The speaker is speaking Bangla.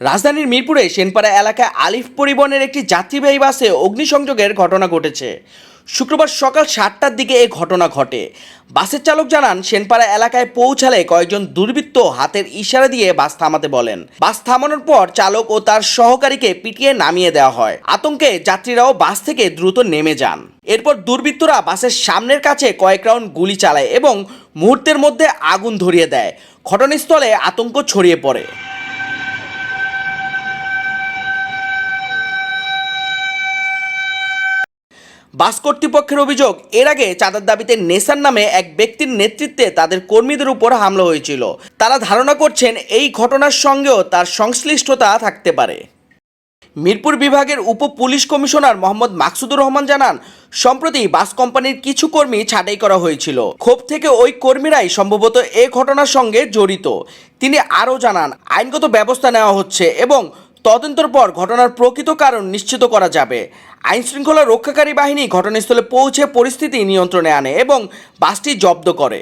রাজধানীর মিরপুরে সেনপাড়া এলাকায় আলিফ পরিবহনের একটি যাত্রীবাহী বাসে অগ্নিসংযোগের ঘটনা ঘটেছে। শুক্রবার সকাল সাতটার দিকে এ ঘটনা ঘটে। বাসের চালক জানান, সেনপাড়া এলাকায় পৌঁছালে কয়েকজন দুর্বৃত্ত হাতের ইশারা দিয়ে বাস থামাতে বলেন। বাস থামানোর পর চালক ও তার সহকারীকে পিটিয়ে নামিয়ে দেওয়া হয়। আতঙ্কে যাত্রীরাও বাস থেকে দ্রুত নেমে যান। এরপর দুর্বৃত্তরা বাসের সামনের কাছে কয়েক রাউন্ড গুলি চালায় এবং মুহূর্তের মধ্যে আগুন ধরিয়ে দেয়। ঘটনাস্থলে আতঙ্ক ছড়িয়ে পড়ে। বাস কর্তৃপক্ষের অভিযোগ, এর আগে চাঁদার দাবিতে নেসার নামে এক ব্যক্তির নেতৃত্বে তাদের কর্মীদের উপর হামলা হয়েছিল। তারা ধারণা করছেন, এই ঘটনার সঙ্গেও তার সংশ্লিষ্টতা থাকতে পারে। মিরপুর বিভাগের উপ পুলিশ কমিশনার মোহাম্মদ মাকসুদুর রহমান জানান, সম্প্রতি বাস কোম্পানির কিছু কর্মী ছাঁটাই করা হয়েছিল। ক্ষোভ থেকে ওই কর্মীরাই সম্ভবত এ ঘটনার সঙ্গে জড়িত। তিনি আরও জানান, আইনগত ব্যবস্থা নেওয়া হচ্ছে এবং তদন্তর পর ঘটনার প্রকৃত কারণ নিশ্চিত করা যাবে। আইনশৃঙ্খলা রক্ষাকারী বাহিনী ঘটনাস্থলে পৌঁছে পরিস্থিতি নিয়ন্ত্রণে আনে এবং বাসটি জব্দ করে।